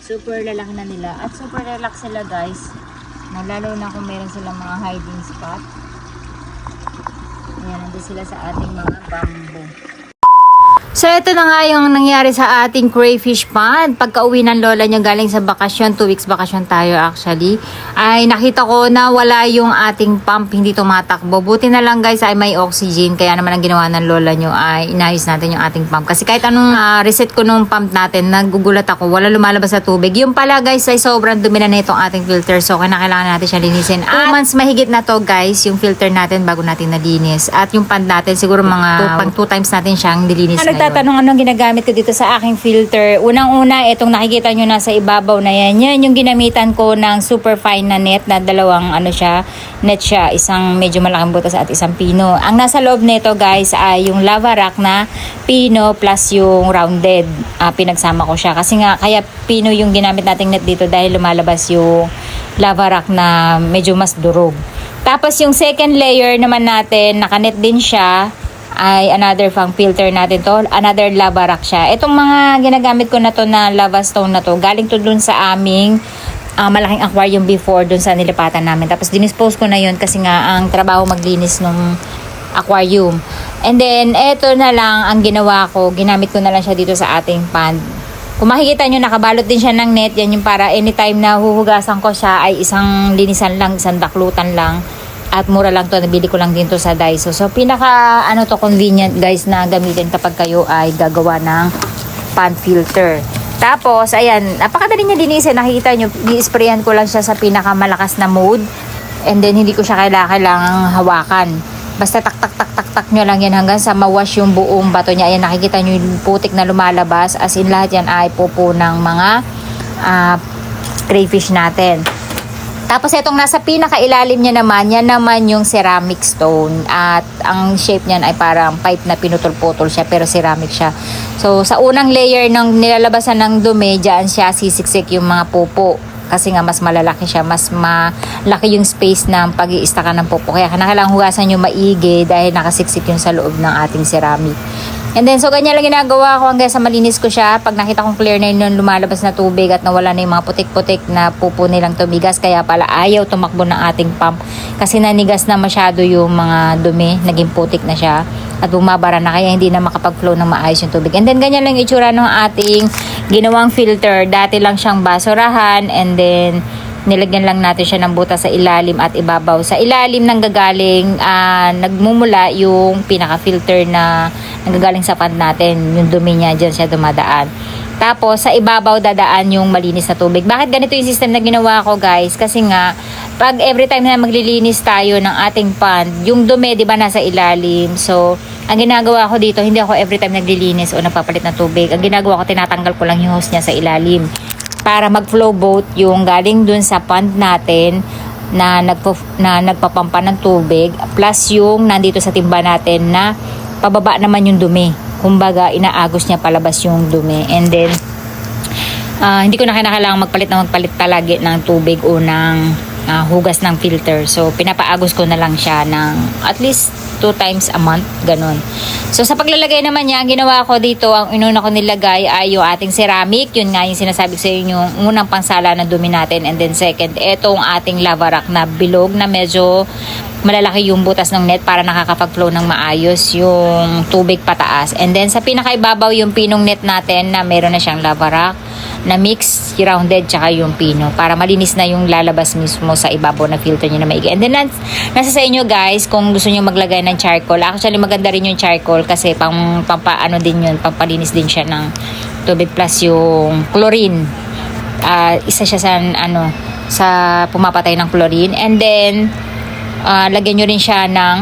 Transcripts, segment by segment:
Super lalaki na nila. At super relax sila guys. Na lalo na kung meron silang mga hiding spot. Ayan, nandun sila sa ating mga bamboo. So, ito na nga yung nangyari sa ating crayfish pond. Pagka uwi ng lola niya galing sa bakasyon, two weeks bakasyon tayo actually, ay nakita ko na wala yung ating pump, hindi tumatakbo. Buti na lang guys ay may oxygen, kaya naman ang ginawa ng lola niyo ay inayos natin yung ating pump. Kasi kahit anong ah, reset ko nung pump natin, nagugulat ako, wala lumalabas sa tubig. Yung pala guys ay sobrang dumi na itong ating filter, so kailangan natin siya linisin. Two months mahigit na to guys, yung filter natin bago natin nalinis. At yung pond natin, siguro mga pang two times natin siyang nilinis Ano. Nagtatanong anong ginagamit ko dito sa aking filter. Unang-una, itong nakikita nyo nasa ibabaw na yan. Yan yung ginamitan ko ng super fine na net na dalawang ano siya, net siya. Isang medyo malaking butas at isang pino. Ang nasa loob nito guys ay yung lava rock na pino plus yung rounded. Ah, pinagsama ko siya. Kasi nga, kaya pino yung ginamit nating net dito dahil lumalabas yung lava rock na medyo mas durog. Tapos yung second layer naman natin, nakanet din siya ay another pang filter natin to. Another lava rock siya. Itong mga ginagamit ko na to na lava stone na to, galing to dun sa aming ah, malaking aquarium before dun sa nilipatan namin. Tapos dinispose ko na yun kasi nga ang trabaho maglinis nung aquarium. And then, eto na lang ang ginawa ko. Ginamit ko na lang siya dito sa ating pond. Kung makikita nyo, nakabalot din siya ng net. Yan yung para anytime na huhugasan ko siya ay isang linisan lang, isang daklutan lang. At mura lang to, nabili ko lang din to sa Daiso. So, pinaka ano to convenient guys na gamitin kapag kayo ay gagawa ng pan filter. Tapos, ayan, napakadali niya linisin. Nakikita nyo, i-sprayan ko lang siya sa pinakamalakas na mode. And then, hindi ko siya kailangan, kailangang hawakan. Basta tak tak tak tak tak nyo lang yan hanggang sa mawash yung buong bato niya. Ayan, nakikita nyo yung putik na lumalabas. As in, lahat yan ay pupo ng mga ah, crayfish natin. Tapos itong nasa pinakailalim niya naman, yan naman yung ceramic stone. At ang shape niyan ay parang pipe na pinutol-putol siya pero ceramic siya. So sa unang layer ng nilalabasan ng dumi, dyan siya sisiksik yung mga pupo. Kasi nga mas malalaki siya, mas malaki yung space ng pag iistaka ng pupo. Kaya kailangan hugasan yung maigi dahil nakasiksik yun sa loob ng ating ceramic. And then, so ganyan lang ginagawa ko hanggang sa malinis ko siya. Pag nakita kong clear na yun lumalabas na tubig at nawala na yung mga putik-putik na pupo nilang tumigas. Kaya pala ayaw tumakbo ng ating pump. Kasi nanigas na masyado yung mga dumi. Naging putik na siya. At bumabara na kaya hindi na makapag-flow ng maayos yung tubig. And then, ganyan lang itsura ng ating ginawang filter. Dati lang siyang basurahan. And then, nilagyan lang natin siya ng butas sa ilalim at ibabaw. Sa ilalim nang gagaling, ah, nagmumula yung pinaka-filter na nanggagaling sa pan natin. Yung dumi niya, dyan siya dumadaan. Tapos, sa ibabaw dadaan yung malinis na tubig. Bakit ganito yung system na ginawa ko, guys? Kasi nga, pag every time na maglilinis tayo ng ating pan, yung dumi, di ba, nasa ilalim. So, ang ginagawa ko dito, hindi ako every time naglilinis o nagpapalit ng tubig. Ang ginagawa ko, tinatanggal ko lang yung hose niya sa ilalim para mag-flow boat yung galing dun sa pond natin na, nagpo, na nagpapampa ng tubig plus yung nandito sa timba natin na pababa naman yung dumi. Kumbaga, inaagos niya palabas yung dumi. And then, ah, hindi ko na kailangan magpalit na magpalit palagi ng tubig o ng ah, hugas ng filter. So, pinapaagos ko na lang siya ng at least two times a month, ganun. So, sa paglalagay naman niya, ang ginawa ko dito, ang inuna ko nilagay ay yung ating ceramic. Yun nga yung sinasabi sa inyo, yung unang pansala na dumi natin. And then second, etong ating lava rock na bilog na medyo malalaki yung butas ng net para nakakapag-flow ng maayos yung tubig pataas. And then sa pinakaibabaw yung pinong net natin na meron na siyang lava rock na mix, rounded, tsaka yung pino para malinis na yung lalabas mismo sa ibabaw na filter nyo na maigi. And then nas- nasa sa inyo guys kung gusto nyo maglagay ng charcoal. Actually maganda rin yung charcoal kasi pang, pampaano din yun, pampalinis din siya ng tubig plus yung chlorine. Ah, isa siya sa ano sa pumapatay ng chlorine. And then Ah, lagyan nyo rin siya ng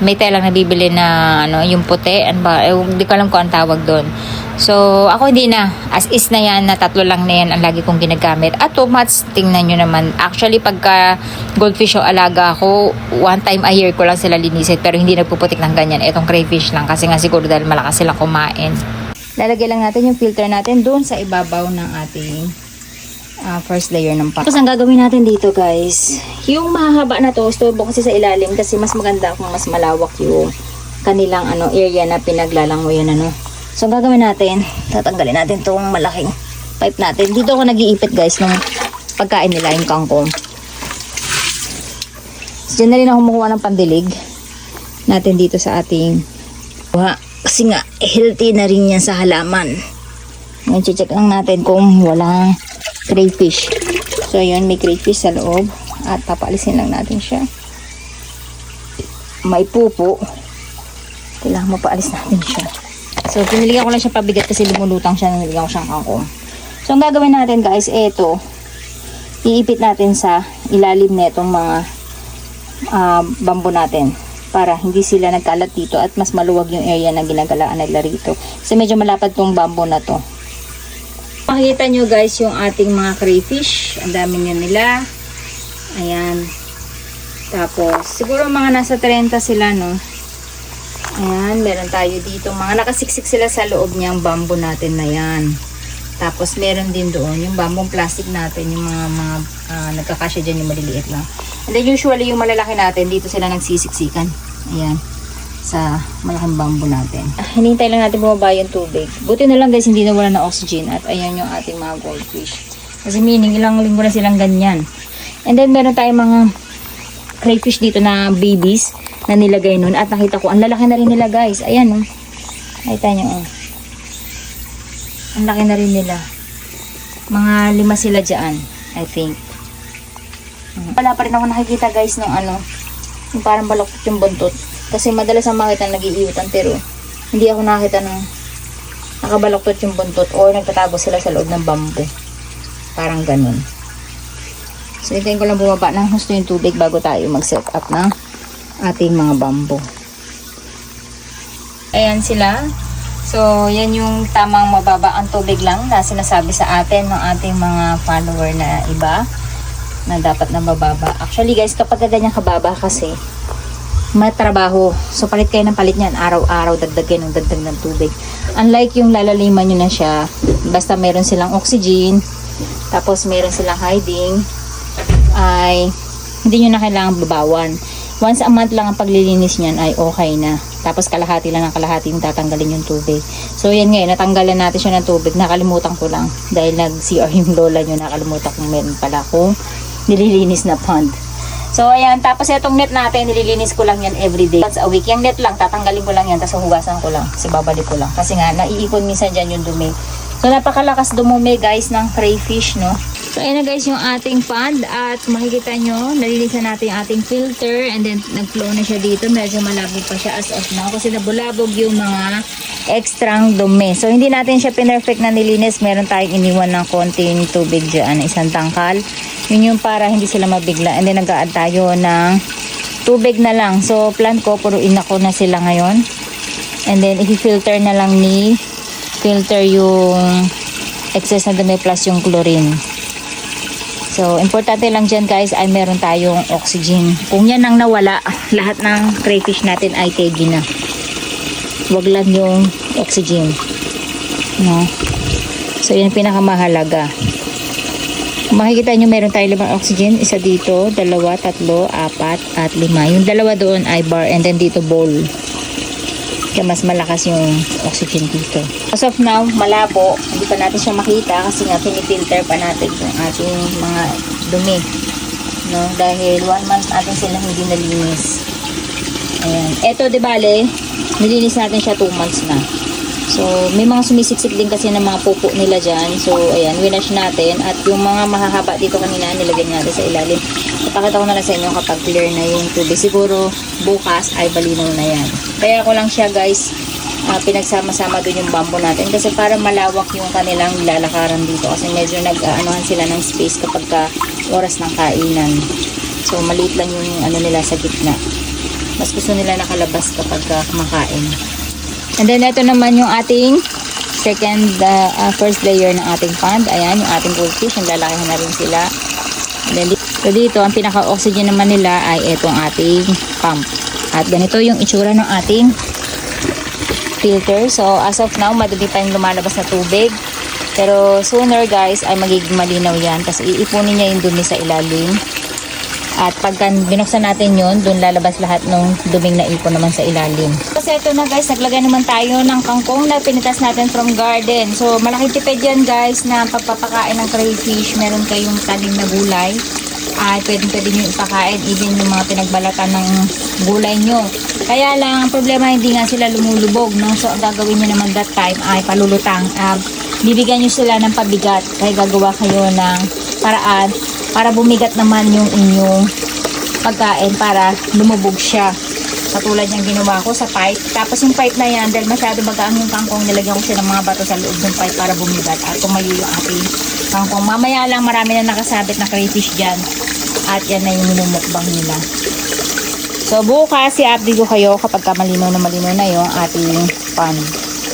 may telang nabibili na ano, yung puti. Ano ba? Eh, hindi ko alam kung ang tawag doon. So, ako hindi na. As is na yan, na tatlo lang na yan ang lagi kong ginagamit. At tomats, tingnan nyo naman. Actually, pagka goldfish o alaga ako, one time a year ko lang sila linisin. Pero hindi nagpuputik ng ganyan. Itong crayfish lang. Kasi nga siguro dahil malakas silang kumain. Lalagay lang natin yung filter natin doon sa ibabaw ng ating ah, first layer ng pack. Tapos ang gagawin natin dito guys, yung mahaba na to, storbo kasi sa ilalim kasi mas maganda kung mas malawak yung kanilang ano area na pinaglalangoyan ano. So ang gagawin natin, tatanggalin natin tong malaking pipe natin. Dito ako nag-iipit guys ng pagkain nila yung kangkong. So, dyan na rin ako kumukuha ng pandilig natin dito sa ating kuha. Kasi nga, healthy na rin yan sa halaman. Ngayon, check lang natin kung walang crayfish. So, yun, may crayfish sa loob. At papaalisin lang natin siya. May pupo. Kailangan mapaalis natin siya. So, piniligan ko lang siya pabigat kasi lumulutang siya. Niligan ko siyang kangkong. So, ang gagawin natin guys, eto. Iipit natin sa ilalim netong mga ah, bambo natin para hindi sila nagkalat dito at mas maluwag yung area na ginagalaan nila rito. Kasi medyo malapad tong bambo na to. Makikita nyo guys yung ating mga crayfish. Ang dami nyo nila. Ayan. Tapos, siguro mga nasa 30 sila, no? Ayan, meron tayo dito. Mga nakasiksik sila sa loob niyang bamboo natin na yan. Tapos, meron din doon yung bamboo plastic natin, yung mga, mga ah, nagkakasya dyan, yung maliliit lang. And then, usually, yung malalaki natin, dito sila nagsisiksikan. Ayan sa malaking bamboo natin. Ah, hinihintay lang natin bumaba yung tubig. Buti na lang guys, hindi na wala ng oxygen at ayan yung ating mga goldfish. Kasi meaning, ilang linggo na silang ganyan. And then, meron tayong mga crayfish dito na babies na nilagay nun. At nakita ko, ang lalaki na rin nila guys. Ayan, oh. Nakita nyo, oh. Ang laki na rin nila. Mga lima sila dyan, I think. Wala pa rin ako nakikita guys ng ano, yung parang balaktot yung buntot. Kasi madalas ang makita nag-iiutan pero hindi ako nakita ng nakabalaktot yung buntot or nagtatago sila sa loob ng bamboo. Parang ganun. So, hintayin ko lang bumaba ng husto yung tubig bago tayo mag-set up ng ating mga bamboo. Ayan sila. So, yan yung tamang mababa ang tubig lang na sinasabi sa atin ng ating mga follower na iba na dapat na mababa. Actually guys, kapag ganyan kababa kasi, may trabaho. So, palit kayo ng palit niyan. Araw-araw, dagdag kayo ng dagdag ng tubig. Unlike yung lalaliman nyo na siya, basta meron silang oxygen, tapos meron silang hiding, ay hindi nyo na kailangan babawan. Once a month lang ang paglilinis niyan ay okay na. Tapos kalahati lang ng kalahati yung tatanggalin yung tubig. So yan ngayon, natanggalan natin siya ng tubig. Nakalimutan ko lang. Dahil nag-CR yung lola nyo, nakalimutan kung meron pala kung nililinis na pond. So ayan, tapos itong net natin, nililinis ko lang yan everyday. Once a week. Yung net lang, tatanggalin ko lang yan, tapos hugasan ko lang. Kasi babalik ko lang. Kasi nga, naiikon minsan dyan yung dumi. So napakalakas dumumi guys ng crayfish, no? So ayan na guys yung ating pond at makikita nyo, nalinisan natin yung ating filter and then nag-flow na siya dito. Medyo malabog pa siya as of now kasi nabulabog yung mga extrang dumi. So hindi natin siya pinerfect na nilinis. Meron tayong iniwan ng konting tubig dyan, isang tangkal. Yun yung para hindi sila mabigla. And then nag-add tayo ng tubig na lang. So plan ko, puruin ako na sila ngayon. And then i-filter na lang ni filter yung excess na dumi plus yung chlorine. So, importante lang dyan guys ay meron tayong oxygen. Kung yan ang nawala, lahat ng crayfish natin ay kegi na. Wag lang yung oxygen. No? So, yan pinakamahalaga. Makikita nyo meron tayo limang oxygen. Isa dito, dalawa, tatlo, apat, at lima. Yung dalawa doon ay bar and then dito bowl. Kaya mas malakas yung oxygen dito. As of now, malabo. Hindi pa natin siya makita kasi nga pinifilter pa natin yung ating mga dumi. No? Dahil one month natin sila hindi nalinis. Ayan. Eto, di bale, nilinis natin siya two months na. So, may mga sumisiksik din kasi ng mga pupo nila dyan. So, ayan, winash natin. At yung mga mahahaba dito kanina, nilagyan natin sa ilalim. Ipakita ko na lang sa inyo kapag clear na yung tubig. Siguro, bukas ay balinaw na yan. Kaya ko lang siya, guys, ah, pinagsama-sama dun yung bamboo natin. Kasi para malawak yung kanilang lalakaran dito. Kasi medyo nag-aanohan sila ng space kapag ka oras ng kainan. So, maliit lang yung ano nila sa gitna. Mas gusto nila nakalabas kapag ka kumakain. And then, ito naman yung ating second, uh, uh, first layer ng ating pond. Ayan, yung ating goldfish. Yung lalakihan na rin sila. And then, so dito, ang pinaka-oxygen naman nila ay itong ating pump. At ganito yung itsura ng ating filter. So, as of now, madali pa yung lumalabas na tubig. Pero sooner guys, ay magiging malinaw yan kasi iipunin niya yung dumi sa ilalim. At pagka binuksan natin yun, doon lalabas lahat ng duming na ipon naman sa ilalim. Kasi ito na guys, naglagay naman tayo ng kangkong na pinitas natin from garden. So malaking tipid yan guys na pagpapakain ng crayfish. Meron kayong tanim na gulay. At pwede pwede nyo ipakain even yung mga pinagbalatan ng gulay nyo. Kaya lang, ang problema hindi nga sila lumulubog. No? So ang gagawin nyo naman that time ay palulutang. Ah, bibigyan nyo sila ng pabigat. Kaya gagawa kayo ng paraan para bumigat naman yung inyong pagkain para lumubog siya. Katulad yung ginawa ko sa pipe. Tapos yung pipe na yan, dahil masyado magaan yung kangkong, nilagyan ko siya ng mga bato sa loob ng pipe para bumigat at tumayo yung ating kangkong. Mamaya lang marami na nakasabit na crayfish dyan. At yan na yung minumukbang nila. So bukas, i-update ko kayo kapag ka malinaw na malinaw na yung ating pond.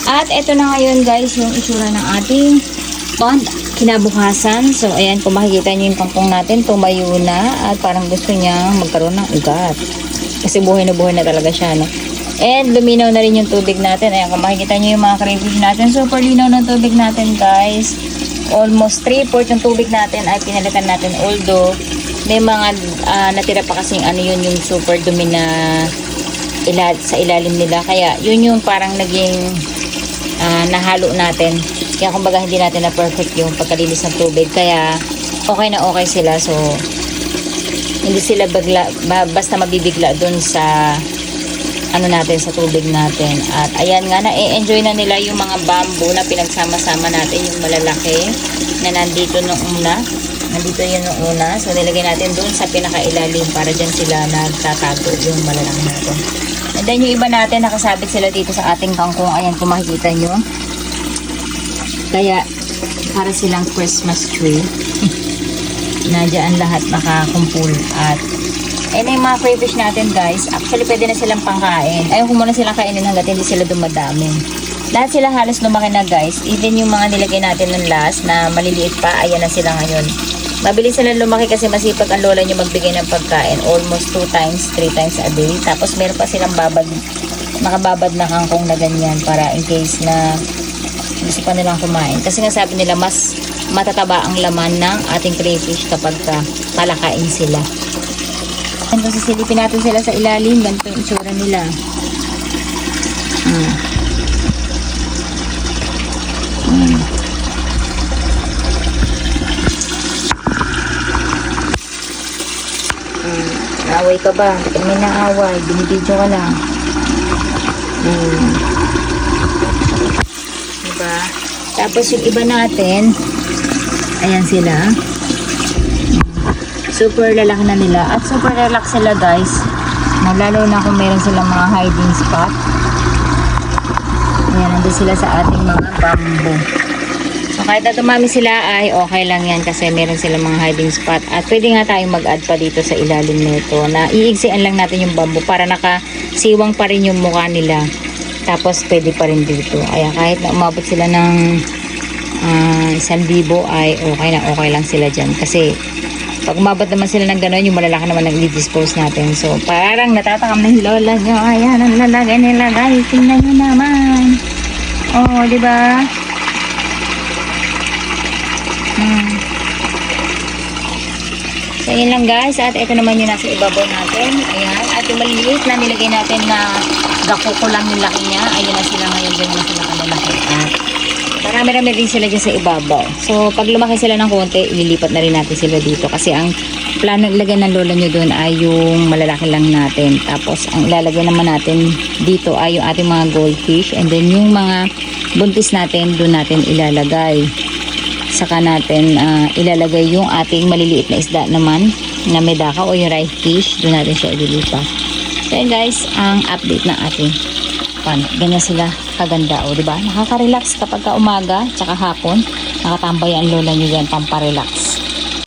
At eto na ngayon guys, yung itsura ng ating pond kinabukasan. So ayan, kung makikita nyo yung kangkong natin, tumayo na at parang gusto niya magkaroon ng ugat. Kasi buhay na buhay na talaga siya, no? And luminaw na rin yung tubig natin. Ayan, kung makikita nyo yung mga crayfish natin, super linaw ng tubig natin guys. Almost 3-4 yung tubig natin ay pinalitan natin. Although, may mga ah, natira pa kasing ano yun, yung super dumi na ila sa ilalim nila. Kaya yun yung parang naging ah, nahalo natin. Kaya kumbaga hindi natin na perfect yung pagkalinis ng tubig. Kaya okay na okay sila. So, hindi sila bagla, ba- basta mabibigla dun sa ano natin sa tubig natin. At ayan nga, na-enjoy na nila yung mga bamboo na pinagsama-sama natin, yung malalaki na nandito nung una. Nandito yun nung una. So, nilagay natin dun sa pinakailalim para dyan sila nagtatago yung malalaki natin. And then, yung iba natin, nakasabit sila dito sa ating kangkong. Ayan, kung makikita nyo. Kaya, para silang Christmas tree. na dyan lahat nakakumpul. At, ayun na yung mga crayfish natin guys. Actually, pwede na silang pangkain. Ayaw ko muna silang kainin hanggat hindi sila dumadami. Lahat sila halos lumaki na guys. Even yung mga nilagay natin ng last na maliliit pa, ayan na sila ngayon. Mabilis sila lumaki kasi masipag ang lola nyo magbigay ng pagkain. Almost 2 times, 3 times a day. Tapos meron pa silang babad, nakababad na kangkong na ganyan para in case na gusto pa nilang kumain. Kasi nga sabi nila, mas matataba ang laman ng ating crayfish kapag ka palakain sila. And kung sisilipin natin sila sa ilalim, ganito yung itsura nila. Hmm. Hmm. Hmm. Naaway ka ba? Bakit may naaway? Binibidyo ka lang. Hmm. Diba? Tapos yung iba natin, ayan sila. Super lalaki na nila. At super relax sila guys. Lalo na kung meron silang mga hiding spot. Ayan, nandun sila sa ating mga bamboo. So kahit na tumami sila ay okay lang yan kasi meron silang mga hiding spot. At pwede nga tayong mag-add pa dito sa ilalim nito na iigsian lang natin yung bamboo para nakasiwang pa rin yung mukha nila. Tapos pwede pa rin dito. Kaya kahit na umabot sila ng ah, isang libo ay okay na okay lang sila dyan. Kasi pag umabot naman sila ng gano'n, yung malalaki naman ang i-dispose natin. So parang natatakam na yung lola nyo. Ayan ang lalagay nila guys. Tingnan nyo naman. Oh, di ba? Hmm. So, yun lang guys. At ito naman yung nasa ibabaw natin. Ayan. At yung maliliit na nilagay natin na gakuko lang yung laki niya. Ayun na sila ngayon. Ganyan na sila kalalaki. At marami-rami rin sila dyan sa ibabaw. So, pag lumaki sila ng konti, ililipat na rin natin sila dito. Kasi ang plano ilagay ng lola nyo doon ay yung malalaki lang natin. Tapos, ang ilalagay naman natin dito ay yung ating mga goldfish. And then, yung mga buntis natin, doon natin ilalagay saka natin ah, ilalagay yung ating maliliit na isda naman na medaka o yung rice fish doon natin siya ililipat. So yun guys ang update ng ating pan. Ganyan sila kaganda o diba? Nakaka-relax kapag ka umaga tsaka hapon. Nakatambay ang lola nyo dyan pamparelax